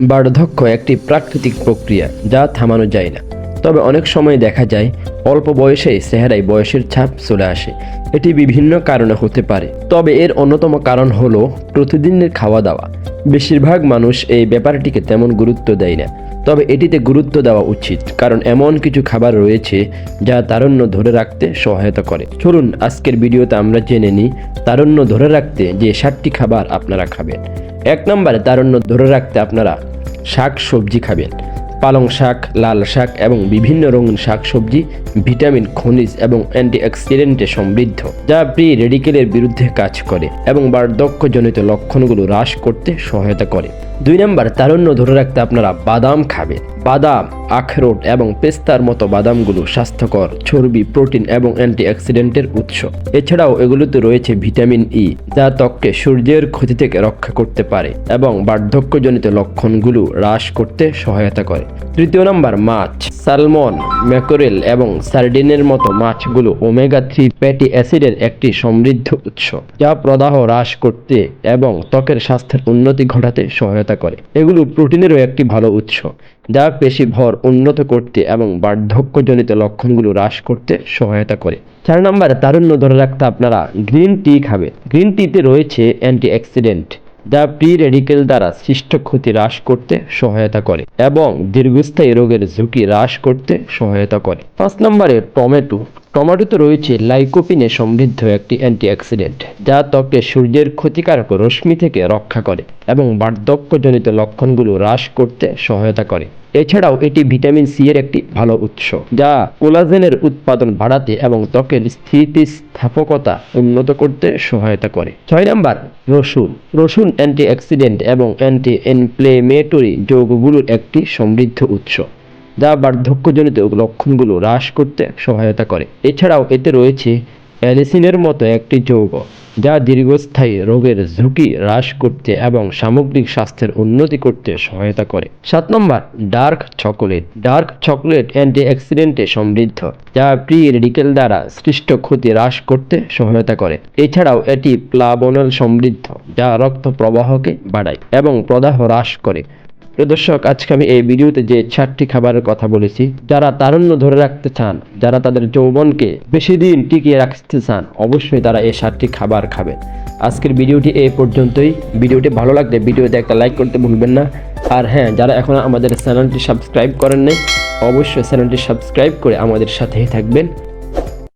বার্ধক্য একটি প্রাকৃতিক প্রক্রিয়া যা থামানো যায় না। তবে অনেক সময় দেখা যায়, অল্প বয়সেই চেহারায় বয়সের ছাপ চলে আসে। এটি বিভিন্ন কারণে হতে পারে। তবে এর অন্যতম কারণ হলো প্রতিদিনের খাওয়া দাওয়া বেশিরভাগ মানুষ এই ব্যাপারটিকে তেমন গুরুত্ব দেয় না। তবে এটিতে গুরুত্ব দেওয়া উচিত, কারণ এমন কিছু খাবার রয়েছে যা তারুণ্য ধরে রাখতে সহায়তা করে। চলুন, আজকের ভিডিওতে আমরা জেনে নিই তারুণ্য ধরে রাখতে যে সাতটি খাবার আপনারা খাবেন। এক নম্বরে তারুণ্য ধরে রাখতে আপনারা শাক সবজি খাবেন। পালং শাক, লাল শাক এবং বিভিন্ন রঙিন শাক সবজি, ভিটামিন, খনিজ এবং অ্যান্টিঅক্সিডেন্টে সমৃদ্ধ, যা প্রি রেডিকেলের বিরুদ্ধে কাজ করে এবং বার্ধক্যজনিত লক্ষণগুলো হ্রাস করতে সহায়তা করে। দুই নম্বর, তারুণ্য ধরে রাখতে আপনারা বাদাম খাবেন। বাদাম, আখরোট এবং পেস্তার মতো বাদামগুলো স্বাস্থ্যকর, চর্বি, প্রোটিন এবং অ্যান্টিঅক্সিডেন্টের উৎস। এছাড়াও এগুলোতে রয়েছে ভিটামিন ই যা ত্বককে সূর্যের ক্ষতি থেকে রক্ষা করতে পারে এবং বার্ধক্যজনিত লক্ষণগুলো হ্রাস করতে সহায়তা করে। তৃতীয় নম্বর, মাছ। সালমন ম্যাকোরেল এবং সার্ডিনের মতো মাছগুলো ওমেগা থ্রি ফ্যাটি অ্যাসিডের একটি সমৃদ্ধ উৎস, যা প্রদাহ হ্রাস করতে এবং ত্বকের স্বাস্থ্যের উন্নতি ঘটাতে সহায়তা করে। এগুলো প্রোটিনেরও একটি ভালো উৎস। যা পেশি ভর উন্নত করতে এবং বার্ধক্যজনিত লক্ষণগুলো হ্রাস করতে সহায়তা করে। চার নম্বর তারুণ্য ধরে রাখতে আপনারা গ্রিন টি খাবেন গ্রিন টিতে রয়েছে অ্যান্টি অ্যান্টিঅক্সিডেন্ট যা প্রি রেডিকেল দ্বারা সৃষ্ট ক্ষতি হ্রাস করতে সহায়তা করে এবং দীর্ঘস্থায়ী রোগের ঝুঁকি হ্রাস করতে সহায়তা করে। পাঁচ নম্বরে টমেটো। টমেটোতে রয়েছে, লাইকোপিনে সমৃদ্ধ একটি অ্যান্টিঅক্সিডেন্ট, যা ত্বকে সূর্যের ক্ষতিকারক রশ্মি থেকে রক্ষা করে এবং বার্ধক্যজনিত লক্ষণগুলো হ্রাস করতে সহায়তা করে। এছাড়াও এটি ভিটামিন সি এর একটি ভালো উৎস, যা কোলাজেনের উৎপাদন বাড়াতে এবং ত্বকের স্থিতিস্থাপকতা উন্নত করতে সহায়তা করে। ছয় নম্বর, রসুন। রসুন অ্যান্টিঅক্সিডেন্ট এবং অ্যান্টি ইনফ্লেমেটরি যৌগগুলোর একটি সমৃদ্ধ উৎস। যা বার্ধক্যজনিত লক্ষণগুলো হ্রাস করতে সহায়তা করে। এছাড়াও এতে রয়েছে অ্যালিসিনের মতো একটি যৌগ, যা দীর্ঘস্থায়ী রোগের ঝুঁকি হ্রাস করতে এবং সামগ্রিক স্বাস্থ্যের উন্নতি করতে সহায়তা করে। সাত নম্বর, ডার্ক চকোলেট। ডার্ক চকোলেট অ্যান্টিঅক্সিডেন্টে সমৃদ্ধ, যা প্রি রেডিকেল দ্বারা সৃষ্ট ক্ষতি হ্রাস করতে সহায়তা করে। এছাড়াও এটি প্লাবনল সমৃদ্ধ, যা রক্ত প্রবাহকে বাড়ায় এবং প্রদাহ হ্রাস করে। প্রিয় দর্শক, আজকে আমি এই ভিডিওতে যে চারটি খাবারের কথা বলেছি, যারা তারুণ্য ধরে রাখতে চান, যারা তাদের যৌবনকে বেশি দিন টিকিয়ে রাখতে চান, অবশ্যই তারা এই সাতটি খাবার খাবেন। আজকের ভিডিওটি এই পর্যন্তই। ভিডিওটি ভালো লাগলে ভিডিওতে একটা লাইক করতে ভুলবেন না। আর হ্যাঁ যারা এখনও আমাদের চ্যানেলটি সাবস্ক্রাইব করেন নাই, অবশ্যই চ্যানেলটি সাবস্ক্রাইব করে আমাদের সাথেই থাকবেন।